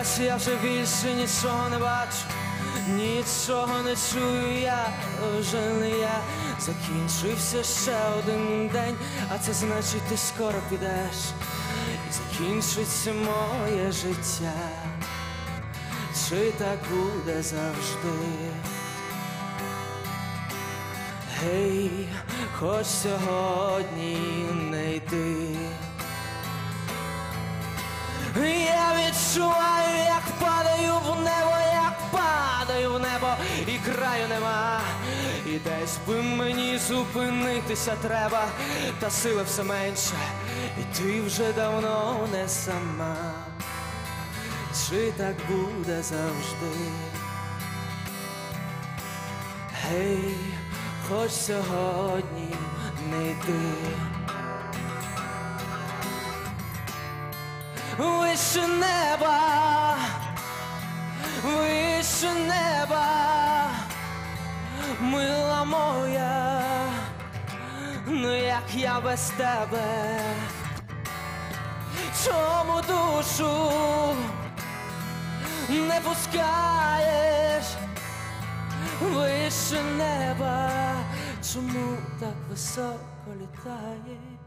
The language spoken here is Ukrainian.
бачу, я вже більше нічого не бачу, нічого не чую, я вже не я. Закінчився ще один день, а це значить ти скоро підеш. І закінчиться моє життя. Чи так буде завжди? Гей, хоч сьогодні не йди. Я відчуваю, небо, і краю нема. І десь би мені зупинитися треба, та сили все менше, і ти вже давно не сама. Чи так буде завжди? Гей, хоч сьогодні не йди. Вище неба, мила моя, ну як я без тебе, чому душу не пускаєш вище неба, чому так високо літаєш?